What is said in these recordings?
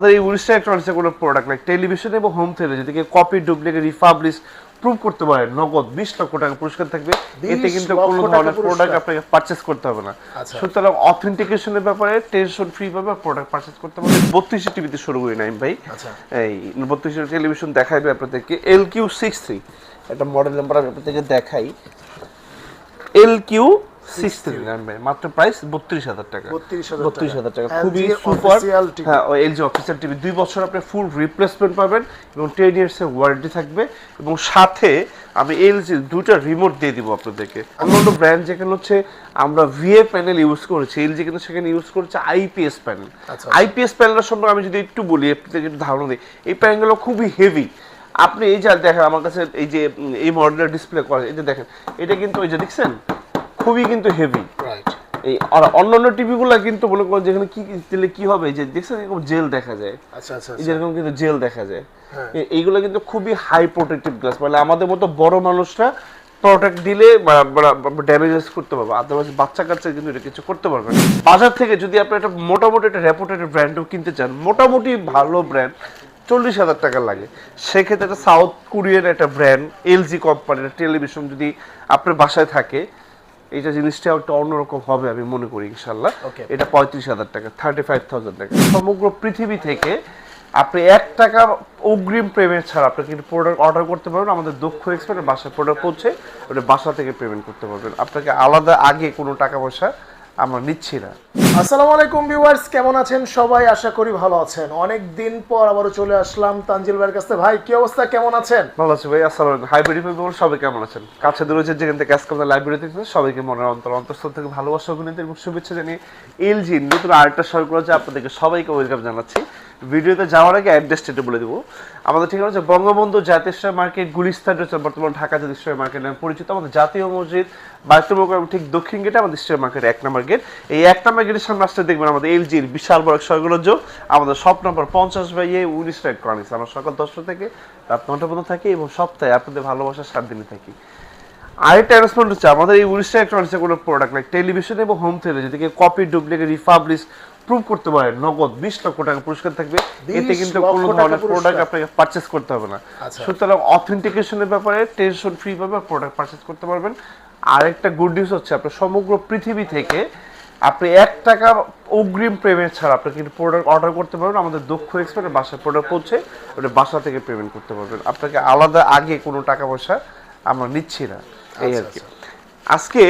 আমাদের এই উড়িষ্যা ইলেকট্রনিক্সের কোনো প্রোডাক্ট লাইক টেলিভিশন এবং হোম থিয়েটার যেদিকে কপি ডুপ্লিকেট রিপাবলিশ প্রুভ করতে পারে নগদ বিশ লক্ষ টাকা পুরস্কার থাকবে। এতে কিন্তু কোনো ধরনের প্রোডাক্ট আপনাকে পারচেস করতে হবে না। আচ্ছা। সুতরাং অথেন্টিকেশনের ব্যাপারে টেনশন ফ্রি পাবে প্রোডাক্ট পারচেস করতে পারবে বত্রিশে টিভিতে শুরু করি নাইম ভাই। আচ্ছা। এই বত্রিশে টেলিভিশন দেখাইবে আপনাদেরকে। এল কিউ সিক্স থ্রি একটা মডেল নাম্বার আমি আপনাদেরকে দেখাই। এল কিউ সিক্স থ্রি মাত্র প্রাইস বত্রিশ হাজার টাকা। বত্রিশ হাজার টাকা। খুবই সুপার হ্যাঁ এলজি অফিসিয়াল টিভি দুই বছর আপনি ফুল রিপ্লেসমেন্ট পাবেন এবং টেন ইয়ার্স ওয়ারেন্টি থাকবে। এবং সাথে আমি এলজি দুটো রিমোট দিয়ে দিব আপনাদেরকে। অন্যান্য ব্র্যান্ড যেখানে হচ্ছে আমরা ভিএ প্যানেল ইউজ করেছি। এলজি কিন্তু সেখানে ইউজ করেছে আইপিএস প্যানেল। আইপিএস প্যানেলের সম্পর্কে আমি যদি একটু বলি একটু ধারণা দিই এই প্যানেলগুলো খুবই হেভি আপনি এই যে দেখেন আমার কাছে এই যে এই মডেলের ডিসপ্লে করা এই যে দেখেন এটা কিন্তু ওই যে দেখছেন? খুবই কিন্তু হেভি এই আর অন্যান্য টিভিগুলো কিন্তু মনে করেন যেখানে কি দিলে কি হবে? যে দেখছেন এরকম জেল দেখা যায়? আচ্ছা আচ্ছা যেরকম কিন্তু জেল দেখা যায়। হ্যাঁ। এইগুলো কিন্তু খুবই হাই প্রোটেক্টিভ গ্লাস মানে আমাদের মতো বড় মানুষরা প্রোটেক্ট দিলে ড্যামেজেস করতে পারবে। আদারওয়াইজ বাচ্চা কাচ্চা কিন্তু এটা কিছু করতে পারবে না। বাজার থেকে যদি আপনি একটা মোটামুটি একটা রেপুটেড ব্র্যান্ডও কিনতে চান মোটামুটি ভালো ব্র্যান্ড চল্লিশ হাজার টাকা লাগে। সেক্ষেত্রে একটা সাউথ কোরিয়ার একটা ব্র্যান্ড এলজি কোম্পানির টেলিভিশন যদি আপনার বাসায় থাকে এইটা জিনিসটা একটা অন্যরকম হবে আমি মনে করি ইনশাল্লাহ. এটা পঁয়ত্রিশ হাজার টাকা থার্টি ফাইভ থাউজেন্ড টাকা। সমগ্র পৃথিবী থেকে আপনি এক টাকা অগ্রিম পেমেন্ট ছাড়া আপনি কিন্তু প্রোডাক্ট অর্ডার করতে পারবেন আমাদের দক্ষ এক্সপার্ট বাসার প্রোডাক্ট পৌঁছে ওটা বাসা থেকে পেমেন্ট করতে পারবেন। আপনাকে আলাদা আগে কোনো টাকা পয়সা আমরা নিচ্ছি না। আসসালামু আলাইকুম ভিউয়ার্স, কেমন আছেন সবাই? আশা করি ভালো আছেন। অনেক দিন পর আবারও চলে আসলাম তানজিল ভাইয়ের কাছে। ভাই, কি অবস্থা? কেমন আছেন? ভালো আছি ভাই, আসসালামু আলাইকুম। হাইব্রিড পিপল সবাই কেমন আছেন? কাছে দূরে যে যেখান থেকে আজকে আমাদের লাইব্রেরি থেকে সবাইকে মনের অন্তর, অন্তঃস্থল থেকে ভালোবাসা অভিনেতা এবং শুভেচ্ছা জানিয়ে এলজি, নতুন আরেকটা সরকার করেছে আপনাদেরকে সবাইকে ওয়েলকাম জানাচ্ছি। ভিডিওতে যাওয়ার আগে অ্যাড্রেসটা একটু বলে দেবো। আমাদের ঠিকানা হচ্ছে বঙ্গবন্ধু জাতীয় মার্কেট, গুলিস্তান রয়েছে বর্তমান ঢাকা জাতীয় মার্কেট নামে পরিচিত। আমাদের জাতীয় মসজিদ, বায়তুল ঠিক দক্ষিণ গেটে, আমাদের স্টেট মার্কেট এক নম্বর গেট। এই এক নম্বর গেটের সামনে আসতে দেখবেন আমাদের এলজির বিশাল বড় সরগরজ্জ আমাদের সব নম্বর পঞ্চাশ বাই এ উনিশ ইলেকট্রনিক্স আমরা সকাল দশটা থেকে রাত নটা পর্যন্ত থাকি এবং সপ্তাহে আপনাদের ভালোবাসার সাত দিনে থাকি। আরেকটা অ্যানাউন্সমেন্ট হচ্ছে, আমাদের এই উড়িষ্যা ইলেকট্রনিক্সের কোনো প্রোডাক্ট লাইক টেলিভিশন এবং হোম থিয়েটার যেদিকে কপি ডুপ্লিকেট রিপাবলিশ প্রুভ করতে পারেন নগদ বিশ লক্ষ টাকা পুরস্কার থাকবে। 20 এতে কিন্তু কোনো ধরনের প্রোডাক্ট আপনাকে পারচেস করতে হবে না। আচ্ছা। সুতরাং অথেন্টিকেশনের ব্যাপারে টেনশন ফ্রি ভাবে প্রোডাক্ট পারচেস করতে পারবেন। আরেকটা গুড নিউজ হচ্ছে আপনার সমগ্র পৃথিবী থেকে আপনি এক টাকা অগ্রিম পেমেন্ট ছাড়া আপনি কিন্তু প্রোডাক্ট অর্ডার করতে পারবেন। আমাদের দক্ষ এক্সপার্টের বাসায় প্রোডাক্ট পৌঁছে ওটা বাসা থেকে পেমেন্ট করতে পারবেন। আপনাকে আলাদা আগে কোনো টাকা পয়সা আমরা নিচ্ছি না। এই আর কি। আজকে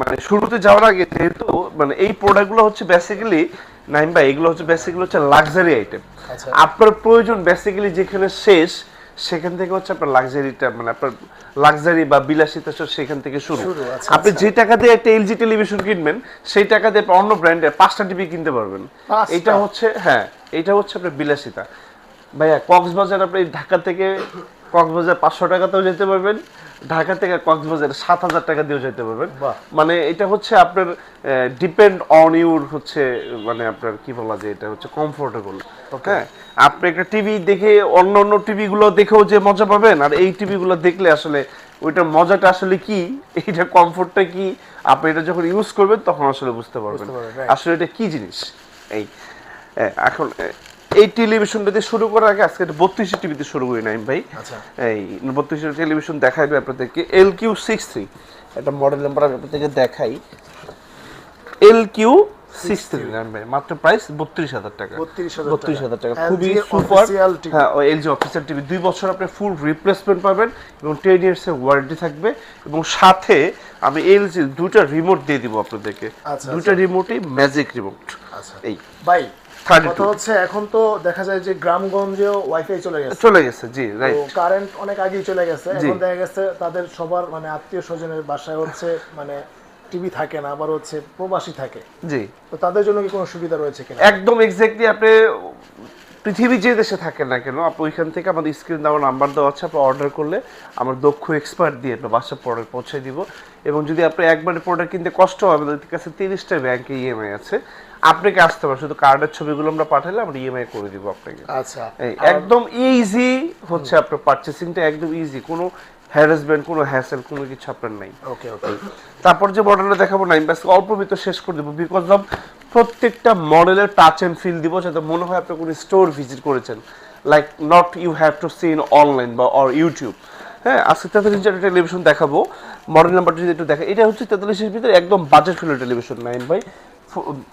মানে শুরুতে যাওয়ার আগে যেহেতু মানে এই প্রোডাক্টগুলো হচ্ছে বেসিক্যালি নাইম ভাই এগুলো হচ্ছে বেসিক্যালি হচ্ছে লাক্সারি আইটেম আচ্ছা। আপনার প্রয়োজন বেসিক্যালি যেখানে শেষ সেখান থেকে হচ্ছে আপনার লাক্সারিটা মানে আপনার লাক্সারি বা বিলাসিতা সব সেখান থেকে শুরু। শুরু, আচ্ছা, আপনি আচ্ছা। যে টাকা দিয়ে একটা এলজি টেলিভিশন কিনবেন সেই টাকা দিয়ে অন্য ব্র্যান্ডের পাঁচটা টিভি কিনতে পারবেন। এটা হচ্ছে হ্যাঁ এটা হচ্ছে আপনার বিলাসিতা। ভাইয়া কক্সবাজার আপনি ঢাকা থেকে কক্সবাজার পাঁচশো টাকাতেও যেতে পারবেন ঢাকা থেকে কক্সবাজার সাত হাজার টাকা দিয়েও যেতে পারবেন। মানে এটা হচ্ছে আপনার ডিপেন্ড অন ইউর হচ্ছে মানে আপনার কি বলা যায় এটা হচ্ছে কমফোর্টেবল হ্যাঁ আপনি একটা টিভি দেখে অন্য অন্য টিভিগুলো দেখেও যে মজা পাবেন আর এই টিভিগুলো দেখলে আসলে ওইটার মজাটা আসলে কি এইটা কমফোর্টটা কি আপনি এটা যখন ইউজ করবেন তখন আসলে বুঝতে পারবেন. আসলে এটা কি জিনিস? এই এখন এই টেলিভিশন দিয়ে শুরু করার আগে আজকে বত্রিশে টিভিতে শুরু করি নাইম ভাই। আচ্ছা। এই বত্রিশে টেলিভিশন দেখাইবে আপনাদেরকে এল কিউ সিক্স থ্রি একটা মডেল নাম্বার আমি আপনাদেরকে দেখাই। এল কিউ সিক্স থ্রি ভাই। মাত্র প্রাইস বত্রিশ হাজার টাকা। 32,000 বত্রিশ হাজার টাকা। খুবই সুপার হ্যাঁ অফিসিয়াল টিভি দুই বছর আপনি ফুল রিপ্লেসমেন্ট পাবেন এবং টেন ওয়ারেন্টি থাকবে। এবং সাথে আমি এলজি দুটা রিমোট দিয়ে দিব আপনাদেরকে। আচ্ছা, দুটা রিমোটই ম্যাজিক রিমোট আচ্ছা। এই। ভাই 32 কথা হচ্ছে এখন তো দেখা যায় যে গ্রামগঞ্জেও ওয়াইফাই চলে গেছে। চলে গেছে জি রাইট কারেন্ট অনেক আগেই চলে গেছে। এখন দেখা গেছে তাদের সবার মানে আত্মীয় স্বজনের বাসায় হচ্ছে মানে টিভি থাকে না আবার হচ্ছে প্রবাসী থাকে। জি। তো তাদের জন্য কি কোনো সুবিধা রয়েছে কিনা? একদম এক্স্যাক্টলি আপনি পৃথিবী যে দেশে থাকেন না কেন আপনি ওইখান থেকে আমাদের স্ক্রিন দেওয়ার নাম্বার দেওয়া আছে আপনি অর্ডার করলে আমার দক্ষ এক্সপার্ট দিয়ে আপনার বাসা প্রোডাক্ট পৌঁছে দিব। এবং যদি আপনি একবারে প্রোডাক্ট কিনতে কষ্ট হবে আমাদের কাছে তিরিশটা ব্যাংকে ইএমআই আছে আপনাকে আসতে পারে শুধু কার্ডের ছবিগুলো আমরা পাঠালে আমরা ইএমআই করে দিব আপনাকে। আচ্ছা। একদম ইজি হচ্ছে আপনার পারচেসিংটা একদম ইজি কোনো হ্যারাসমেন্ট কোনো হ্যাসেল কোনো কিছু আপনার নাই। ওকে ওকে তারপর যে মডেলটা দেখাবো নাইন ব্যাস অল্প ভিতর শেষ করে দেবো বিকজ অফ প্রত্যেকটা মডেলের টাচ অ্যান্ড ফিল দিব যাতে মনে হয় আপনি কোনো স্টোর ভিজিট করেছেন। Like not you have to see in online বা অর ইউটিউব হ্যাঁ আজকে তেতাল্লিশ ইঞ্চের টেলিভিশন দেখাবো। মডেল নাম্বারটা যদি একটু দেখা এটা হচ্ছে তেতাল্লিশের ভিতরে একদম budget ফিলের television nine by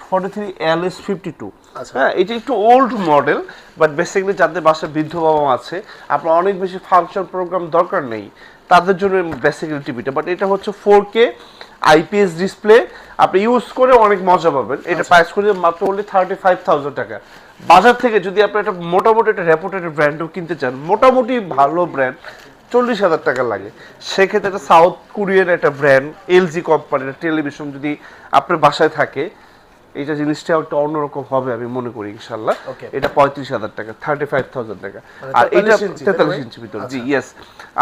forty three L S fifty two. হ্যাঁ এটা একটু ওল্ড মডেল বাট বেসিক্যালি যাদের বাসায় বৃদ্ধ বাবা আছে আপনার অনেক বেশি ফাংশন প্রোগ্রাম দরকার নেই। তাদের জন্য বেসিক্যালি টিভিটা বাট এটা হচ্ছে ফোর কে আইপিএস ডিসপ্লে আপনি ইউজ করে অনেক মজা পাবেন। এটা প্রাইস করে মাত্র অনলি থার্টি ফাইভ থাউজেন্ড টাকা। বাজার থেকে যদি আপনি একটা মোটামুটি একটা রেপুটেড ব্র্যান্ডও কিনতে চান মোটামুটি ভালো ব্র্যান্ড চল্লিশ হাজার টাকা লাগে। সেক্ষেত্রে একটা সাউথ কোরিয়ান একটা ব্র্যান্ড এলজি কোম্পানির টেলিভিশন যদি আপনার বাসায় থাকে এইটা জিনিসটা একটু অন্যরকম হবে আমি মনে করি ইনশাল্লাহ এটা পঁয়ত্রিশ হাজার টাকা থার্টি ফাইভ থাউজেন্ড টাকা। মানে আর এটা 43 ইঞ্চি, তাই তেতাল্লিশ ইঞ্চি ভিতর জি ইয়েস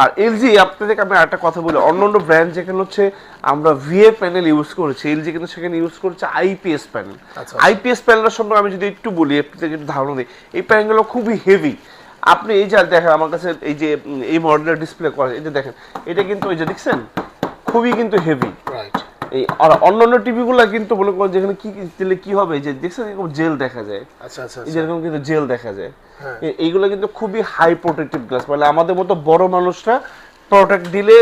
আর এলজি আপনাদেরকে আমি একটা কথা বলি অন্য অন্য ব্র্যান্ড যেখানে হচ্ছে আমরা ভিএ প্যানেল ইউজ করেছি এলজি কিন্তু সেখানে ইউজ করেছে আইপিএস প্যানেল আচ্ছা। আইপিএস প্যানেলের সম্পর্কে আমি যদি একটু বলি আপনাদের একটু ধারণা দিই এই প্যানেলগুলো খুবই হেভি আপনি এই যে দেখেন আমার কাছে এই যে এই মডেলের ডিসপ্লে করা এই যে দেখেন এটা কিন্তু ওই যে দেখছেন খুবই কিন্তু হেভি রাইট এই আর অন্যান্য টিভিগুলো কিন্তু মনে করেন যেখানে কি দিলে কি হবে যে দেখছেন এরকম জেল দেখা যায়? আচ্ছা আচ্ছা যেরকম কিন্তু জেল দেখা যায়। হ্যাঁ। এইগুলো কিন্তু খুবই হাই প্রোটেক্টিভ গ্লাস মানে আমাদের মতো বড় মানুষরা প্রোটেক্ট দিলে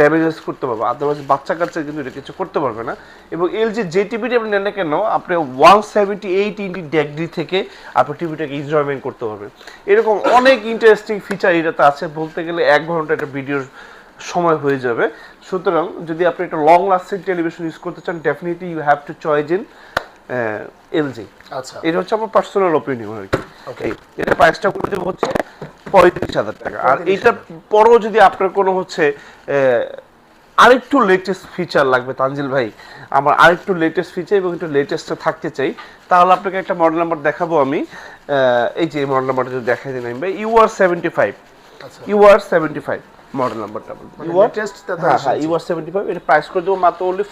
ড্যামেজেস করতে পারবে। আদারওয়াইজ বাচ্চা কাচ্চা কিন্তু এটা কিছু করতে পারবে না। এবং এলজি যে টিভিটি আপনি নেন না কেন আপনি ওয়ান সেভেন্টি এইট ইন্টি ডেগ্রি থেকে আপনি টিভিটাকে এনজয়মেন্ট করতে পারবেন। এরকম অনেক ইন্টারেস্টিং ফিচার এটাতে আছে। বলতে গেলে এক ঘণ্টা একটা ভিডিওর সময় হয়ে যাবে। সুতরাং যদি আপনি একটা লং লাস্টিং টেলিভিশন ইউজ করতে চান definitely you have to choice in LG আচ্ছা। এটা হচ্ছে আমার পার্সোনাল অপিনিয়ন আর কি. এটা প্রাইসটা করে দেবো হচ্ছে পঁয়ত্রিশ হাজার টাকা। আর 35,000 এইটার পরও যদি আপনার কোনো হচ্ছে আরেকটু লেটেস্ট ফিচার লাগবে তানজিল ভাই আমার আরেকটু লেটেস্ট ফিচার এবং একটু লেটেস্টটা থাকতে চাই তাহলে আপনাকে একটা মডেল নাম্বার দেখাবো আমি। এই যে মডেল নাম্বারটা যদি দেখাই দিন আমি ভাই ইউআর সেভেন্টি ফাইভ আচ্ছা। ইউআর সেভেন্টি ফাইভ মডেল নাম্বারটা মানে ইউআর latest টা হ্যাঁ হ্যাঁ ইউআর এটা প্রাইস করে দেবো মাত্র অনলি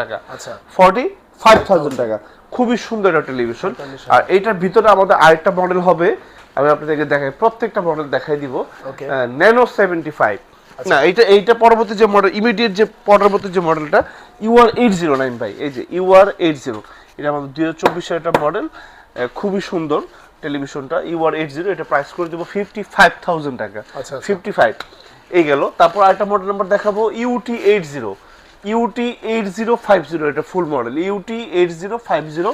টাকা। আচ্ছা। ফর্টি ফাইভ থাউজেন্ড টাকা। খুবই সুন্দর একটা টেলিভিশন আর এইটার ভিতরে আমাদের আরেকটা মডেল হবে। আমি আপনাদেরকে দেখাই প্রত্যেকটা মডেল দেখাই দিব। ন্যানো সেভেন্টি ফাইভ না এইটা এইটা পরবর্তী যে মডেল ইমিডিয়েট যে পরবর্তী যে মডেলটা ইউআর এইট জিরো নাইন ভাই এই যে ইউআর এইট জিরো এটা আমাদের দুই হাজার চব্বিশের একটা মডেল খুবই সুন্দর। টেলিভিশনটা ইউআর এইট জিরো এটা প্রাইস করে দেবো ফিফটি ফাইভ থাউজেন্ড টাকা। আচ্ছা, আচ্ছা। ফিফটি ফাইভ এই গেল। তারপর আরেকটা মডেল নাম্বার দেখাবো UT eight zero UT eight zero five zero এটা full model UT eight zero five zero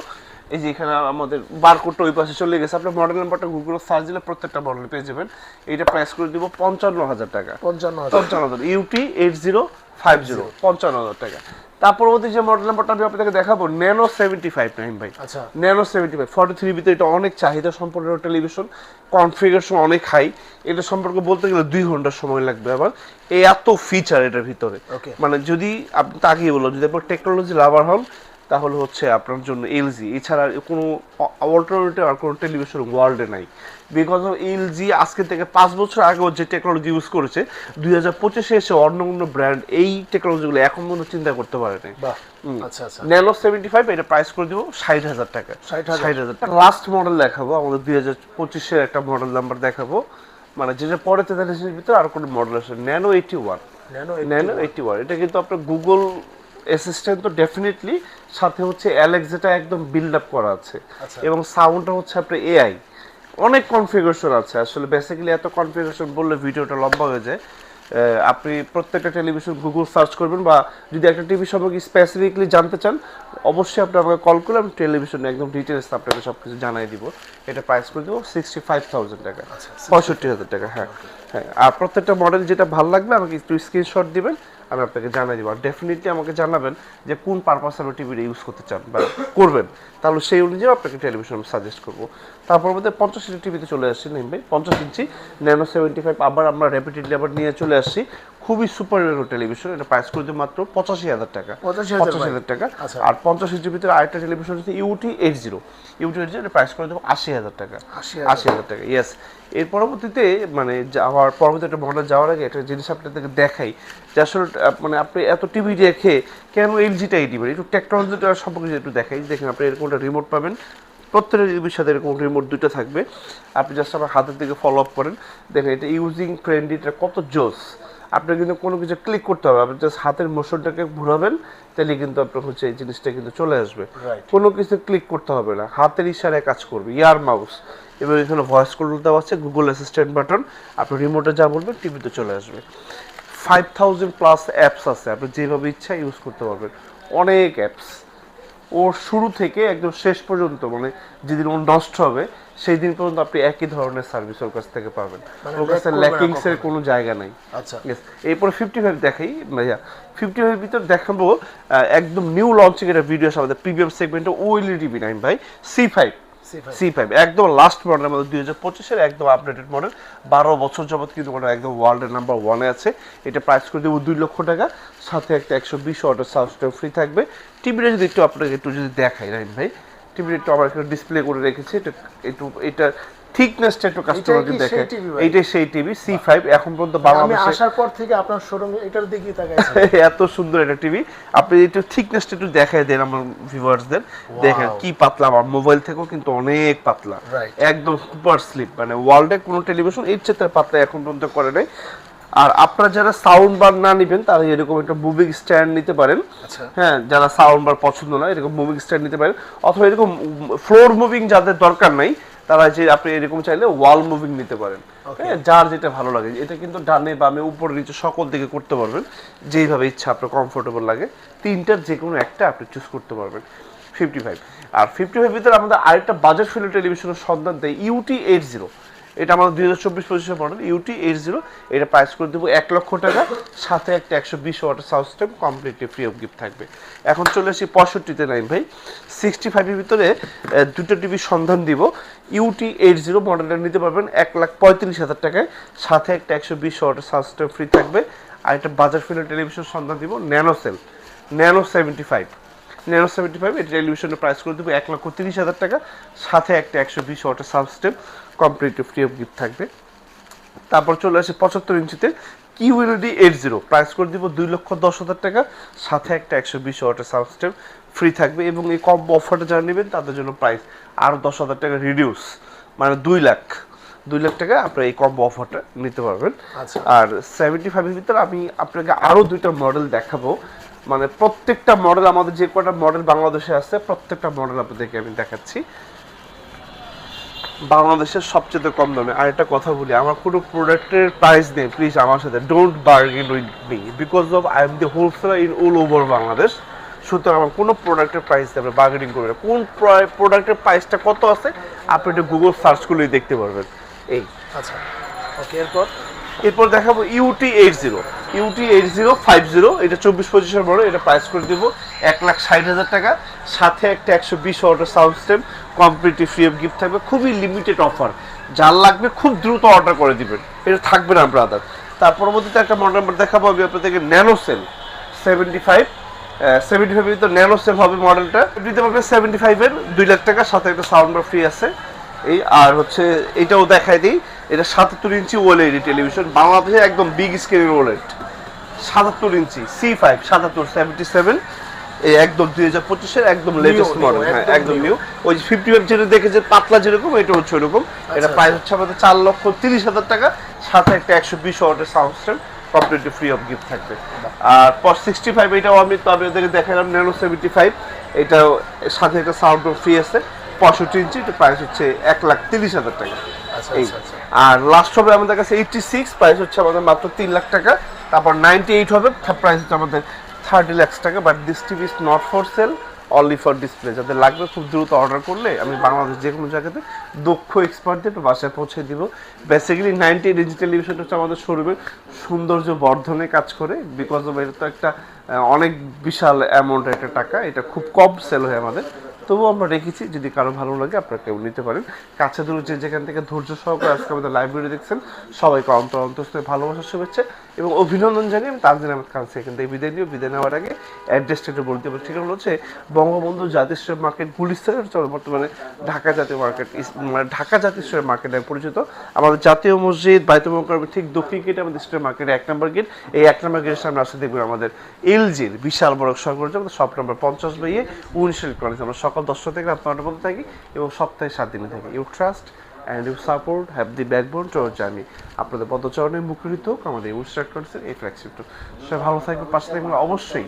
এই যে এখানে আমাদের বারকোডটা ওই পাশে চলে গেছে। আপনার মডেল নাম্বারটা গুগল সার্চ দিলে প্রত্যেকটা মডেল পেয়ে যাবেন। এটা প্রাইস করে দিব পঞ্চান্ন হাজার টাকা। পঞ্চান্ন হাজার। পঞ্চান্ন হাজার। UT eight zero five zero পঞ্চান্ন হাজার টাকা। তার পরবর্তী যে মডেল নাম্বারটা আমি আপনাকে দেখাবো ন্যানো সেভেন্টি ফাইভ নাইন ভাই। আচ্ছা। Nano seventy five forty three ভিতরে এটা অনেক চাহিদা সম্পন্ন টেলিভিশন কনফিগারেশন অনেক হাই এটা সম্পর্কে বলতে গেলে দুই ঘণ্টা সময় লাগবে আবার। এই এত ফিচার এটার ভিতরে. মানে যদি আপনি তাকিয়ে বলো যদি আপনার টেকনোলজি লাভার হন তাহলে হচ্ছে আপনার জন্য এলজি এছাড়া কোনো অল্টারনেটিভ আর কোনো টেলিভিশন ওয়ার্ল্ডে নাই। বিকজ অফ এলজি আজকে থেকে পাঁচ বছর আগেও যে টেকনোলজি ইউজ করেছে দুই হাজার পঁচিশে এসে অন্য অন্য ব্র্যান্ড এই টেকনোলজিগুলো এখন পর্যন্ত চিন্তা করতে আচ্ছা আচ্ছা। ন্যানো সেভেন্টি ফাইভ এটা প্রাইস করে দিব ষাট হাজার টাকা। 60,000 ষাট হাজার। টাকা লাস্ট মডেল দেখাবো আমাদের দুই হাজার পঁচিশের একটা মডেল নাম্বার দেখাবো। মানে যেটা পরে তেতাল্লিশের ভিতরে আর কোনো মডেল আছে nano eighty one nano nano eighty one এটা কিন্তু আপনার গুগল অ্যাসিস্ট্যান্ট তো ডেফিনেটলি সাথে হচ্ছে অ্যালেক্সাটা একদম বিল্ড আপ করা আছে। আচ্ছা। এবং সাউন্ডটা হচ্ছে আপনার এআই অনেক কনফিগারেশন আছে। আসলে বেসিক্যালি এত কনফিগারেশন বললে ভিডিওটা লম্বা হয়ে যায়। আপনি প্রত্যেকটা টেলিভিশন গুগল সার্চ করবেন বা যদি একটা টিভি সম্পর্কে স্পেসিফিকলি জানতে চান অবশ্যই আপনি আমাকে কল করলে আমি টেলিভিশনে একদম ডিটেলস আপনাকে সব কিছু জানাই দিব। এটা প্রাইস করে দেবো সিক্সটি ফাইভ থাউজেন্ড টাকা পঁয়ষট্টি হাজার টাকা হ্যাঁ। হ্যাঁ আর প্রত্যেকটা মডেল যেটা ভালো লাগবে আমাকে একটু স্ক্রিনশট দিবেন। আমি আপনাকে জানাই দিব। আর ডেফিনেটলি আমাকে জানাবেন যে কোন পারপাসে আপনি টিভিটা ইউজ করতে চান বা করবেন। তাহলে সেই অনুযায়ী আপনাকে টেলিভিশন সাজেস্ট করব। তারপর মধ্যে পঞ্চাশ ইঞ্চি টিভিতে চলে আসছি নিম ভাই। পঞ্চাশ ইঞ্চি ন্যানো সেভেন্টি ফাইভ আবার আমরা র্যাপিডলি আবার নিয়ে চলে আসছি। খুবই সুপার হিরো টেলিভিশন এটা প্রাইস করে মাত্র পঁচাশি হাজার টাকা। 85,000 পঞ্চাশ হাজার টাকা। আচ্ছা। আর পঞ্চাশ ইঞ্চির ভিতরে আরেকটা টেলিভিশন হচ্ছে UT eight zero UT eight zero price করে দেবো আশি হাজার টাকা। 80,000 আশি হাজার টাকা ইয়েস এর পরবর্তীতে মানে যাওয়ার পরবর্তী একটা মডেল যাওয়ার আগে একটা জিনিস আপনাদেরকে দেখাই। যে আসলে মানে আপনি এত টিভি রেখে কেন এলজিটাই দিবেন? একটু টেকনোলজিটা সম্পর্কে একটু দেখাই। দেখেন আপনি এরকম একটা রিমোট পাবেন। প্রত্যেকটা টিভির সাথে এরকম রিমোট দুটো থাকবে। আপনি জাস্ট আমার হাতের দিকে ফলো আপ করেন। দেখেন এটা ইউজিং ফ্রেন্ডলি এটা কত জোস। আপনার কিন্তু কোনো কিছু ক্লিক করতে হবে। আপনি জাস্ট হাতের মোশনটাকে ঘুরাবেন তাহলে কিন্তু আপনার হচ্ছে এই জিনিসটা কিন্তু চলে আসবে। কোনো কিছু ক্লিক করতে হবে না। হাতের ইশারায় কাজ করবে। ইয়ার মাউস এবং এখানে ভয়েস কন্ট্রোল দেওয়া আছে গুগল অ্যাসিস্ট্যান্ট বাটন আপনি রিমোটে যা বলবেন টিভিতে চলে আসবে। ফাইভ থাউজেন্ড প্লাস অ্যাপস আছে। আপনি যেভাবে ইচ্ছা ইউজ করতে পারবেন। অনেক অ্যাপস ওর শুরু থেকে একদম শেষ পর্যন্ত মানে যেদিন ও নষ্ট হবে সেই দিন পর্যন্ত আপনি একই ধরনের সার্ভিস ওর কাছ থেকে পাবেন। মানে ওর কাছে ল্যাকিংস এর কোনো জায়গা নাই। আচ্ছা। এরপরে ফিফটি ফাইভ দেখাই। ভাইয়া ফিফটি ফাইভ ভিতর দেখাবো একদম নিউ লঞ্চিং একটা ভিডিও আছে আমাদের প্রিমিয়াম সেগমেন্টে ওইলি টিভি নাইন ভাই C five C5 C five একদম লাস্ট মডেল আমাদের দুই হাজার পঁচিশের একদম আপডেটেড মডেল বারো বছর যাবৎ কিন্তু মডেল একদম ওয়ার্ল্ডের নাম্বার ওয়ানে আছে। এটা প্রাইস করে দেবো দুই লক্ষ টাকা। সাথে একটা একশো বিশ অর্ডার সাউন্ড ফ্রি থাকবে। টিভিটা যদি একটু আপনাকে একটু যদি দেখাই রাইম ভাই। টিভিটা একটু আমার একটু ডিসপ্লে করে রেখেছি। এটা একটু, এটা থিকনেসটা একটু কাস্টমারকে দেখে। এইটাই সেই টিভি সি ফাইভ এখন পর্যন্ত আমি আসার পর থেকে আপনার শোরুমে এটার দিকে তাকাইছি। এত সুন্দর একটা টিভি আপনি একটু থিকনেসটা একটু দেখায় দেন আমার ভিউয়ার্সদের দেখেন কি পাতলা আমার মোবাইল থেকেও কিন্তু অনেক পাতলা। একদম সুপার স্লিপ মানে ওয়ার্ল্ডে কোনো টেলিভিশন এর চেয়ে পাতলা এখন পর্যন্ত করে নাই। আর আপনারা যারা সাউন্ড বার না নেবেন তারা এরকম একটা মুভিং স্ট্যান্ড নিতে পারেন। আচ্ছা। হ্যাঁ যারা সাউন্ড বার পছন্দ না এরকম মুভিং স্ট্যান্ড নিতে পারেন। অথবা এরকম ফ্লোর মুভিং যাদের দরকার নাই তারা যে আপনি এরকম চাইলে ওয়াল মুভিং নিতে পারেন। হ্যাঁ যার যেটা ভালো লাগে। এটা কিন্তু ডানে বামে উপর নিচে সকল দিকে করতে পারবেন। যেইভাবে ইচ্ছা আপনার কমফোর্টেবল লাগে। তিনটার যে কোনো একটা আপনি চুজ করতে পারবেন। ফিফটি ফাইভ আর ফিফটি ফাইভ ভিতরে আমাদের আরেকটা বাজেট ফিল টেলিভিশনের সন্ধান দেয় ইউটি এইট জিরো এটা আমাদের দুই হাজার চব্বিশ পঁচিশের মডেল ইউটি এইট জিরো এটা প্রাইস করে দেবো এক লক্ষ টাকা, সাথে একটা একশো বিশ water sound system completely free of gift থাকবে। এখন চলে আসি পঁয়ষট্টিতে নাইন ভাই সিক্সটি ফাইভের ভিতরে দুটো টিভির সন্ধান দিব। ইউটি এইট জিরো মডেলটা নিতে পারবেন এক লাখ পঁয়ত্রিশ হাজার টাকায়, সাথে একটা একশো বিশ ওয়াটার সাউন্ড সিস্টেম ফ্রি থাকবে। আর একটা বাজার ফিল্ড টেলিভিশন সন্ধান দিব nano cell nano seventy five nano seventy five এটা টেলিভিশনের প্রাইস করে দেবো এক লক্ষ তিরিশ হাজার টাকা, সাথে একটা একশো বিশ water sound complete free of gift থাকবে। তারপর চলে আসে পঁচাত্তর ইঞ্চিতে কিউএলডি এইট জিরো প্রাইস করে দিব দুই লক্ষ দশ হাজার টাকা। সাথে একটা একশো বিশ ওয়াটের সাউন্ড সিস্টেম ফ্রি থাকবে এবং এই কম অফারটা যারা নেবেন তাদের জন্য প্রাইস আরও দশ হাজার টাকা রিডিউস মানে দুই লাখ দুই লাখ টাকা আপনার এই কম্বো অফারটা নিতে পারবেন। আচ্ছা। আর সেভেন্টি ফাইভের ভিতরে আমি আপনাকে আরও দুইটা মডেল দেখাবো। মানে প্রত্যেকটা মডেল আমাদের যে কটা মডেল বাংলাদেশে আছে প্রত্যেকটা মডেল আপনাদেরকে আমি দেখাচ্ছি। বাংলাদেশের সবচেয়ে কম দামে। আর একটা কথা বলি, আমার কোনো প্রোডাক্টের প্রাইস নেই। প্লিজ আমার সাথে don't bargain with me because of I am the wholesaler in all over Bangladesh সুতরাং আমার কোনো প্রোডাক্টের প্রাইস দিয়ে আপনি বার্গেনিং করবেন। কোন প্রোডাক্টের প্রাইসটা কত আছে, আপনি এটা গুগল সার্চ করলেই দেখতে পারবেন। এই। আচ্ছা ওকে এরপর? এরপর দেখাবো UT eight zero UT eight zero five zero এটা চব্বিশ পঁচিশের বড় এটা প্রাইস করে দেবো এক লাখ ষাট হাজার টাকা, সাথে একটা একশো বিশ order sound system completely free of gift থাকবে, খুবই লিমিটেড অফার যার লাগবে খুব দ্রুত অর্ডার করে দিবেন। এটা থাকবে না ব্রাদার তার পরবর্তীতে একটা মডেল নাম্বার দেখাবো আমি আপনাদেরকে nano cell seventy five seventy five তো ন্যানো সেল হবে মডেলটা দিতে পারবেন সেভেন্টি ফাইভের দুই লাখ টাকা, সাথে একটা সাউন্ড বার ফ্রি আছে। এই আর হচ্ছে এটাও দেখাই দিই এটা সাতাত্তর ইঞ্চি ওএলইডি টেলিভিশন বাংলাদেশে একদম বিগ স্ক্রিনের ওলেড সাতাত্তর ইঞ্চি সি ফাইভ সাতাত্তর সেভেন্টি সেভেন এই একদম দুই হাজার পঁচিশের একদম লেটেস্ট মডেল হ্যাঁ একদম নিউ ওই ফিফটি ফাইভ যেটা দেখেছে পাতলা যেরকম এটা হচ্ছে ওরকম। এটা আচ্ছা, প্রাইস হচ্ছে আমাদের চার লক্ষ তিরিশ হাজার টাকা সাথে একটা একশো বিশ ওয়াটের sound system completely free of gift থাকবে। আর পর সিক্সটি ফাইভ এটাও আমি তো আপনাদেরকে দেখালাম ন্যানো সেভেন্টি ফাইভ এটাও সাথে একটা সাউন্ড ফ্রি আছে। পঁয়ষট্টি ইঞ্চি প্রাইস হচ্ছে এক লাখ তিরিশ হাজার টাকা। আচ্ছা এই আচ্ছা আচ্ছা। আর লাস্ট হবে আমাদের কাছে এইটটি সিক্স প্রাইস হচ্ছে আমাদের মাত্র তিন লাখ টাকা। তারপর নাইনটি এইট হবে প্রাইস হচ্ছে আমাদের থার্টি লাখ টাকা। But this TV is not for sale only for display যাদের লাগবে খুব দ্রুত অর্ডার করলে আমি বাংলাদেশ যে কোনো জায়গাতে দক্ষ এক্সপার্ট দিয়ে বাসায় পৌঁছে দিব। বেসিক্যালি নাইনটি এইট ইঞ্চি টেলিভিশনটা হচ্ছে আমাদের শোরুমের সৌন্দর্য বর্ধনে কাজ করে। বিকজ অফ এটা তো একটা অনেক বিশাল অ্যামাউন্ট একটা টাকা। এটা খুব কম সেল হয় আমাদের। তবুও আমরা রেখেছি, যদি কারও ভালো লাগে আপনারা কেউ নিতে পারেন। কাছে দূর যে যেখান থেকে ধৈর্য সহকারে আজকে আমাদের লাইব্রেরি দেখছেন, সবাইকে অন্তর অন্তস্থে ভালোবাসার শুভেচ্ছা। এবং অভিনন্দন জানিয়ে আমি তানজিন আহমেদ খান এখান থেকে বিদায় নিয়ে বিদায় নেওয়ার আগে অ্যাড্রেসটা একটু বলতে পারি ঠিকানা হচ্ছে বঙ্গবন্ধু জাতীয় স্টোর মার্কেট গুলিস্তানের চল বর্তমানে ঢাকা জাতীয় মার্কেট মানে ঢাকা জাতীয় স্টোর মার্কেট নামে পরিচিত। আমাদের জাতীয় মসজিদ, বাইতুল মোকাররমের ঠিক দক্ষিণ গেটে আমাদের স্টোর মার্কেট এক নম্বর গেট এই এক নম্বর গেটের সামনে আসতে দেখবেন আমাদের এলজির বিশাল বড় সংগ্রহ আমাদের সব নম্বর পঞ্চাশ বাইয়ে উনিশ কলেজ আমরা সকাল দশটা থেকে রাত নটার মধ্যে থাকি এবং সপ্তাহে সাত দিনে থাকি। You trust and you support have the backbone to our journey আপনাদের পদচরণে মুখরিত হোক আমাদের এই স্টার্ট করেছেন এই ফ্ল্যাগশিপটা সবাই ভালো থাকবেন, পাশে থাকবেন। অবশ্যই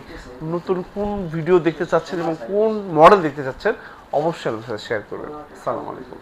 নতুন কোন ভিডিও দেখতে চাচ্ছেন এবং কোন মডেল দেখতে চাচ্ছেন, অবশ্যই আমাদের সাথে শেয়ার করবেন। আসসালামু আলাইকুম।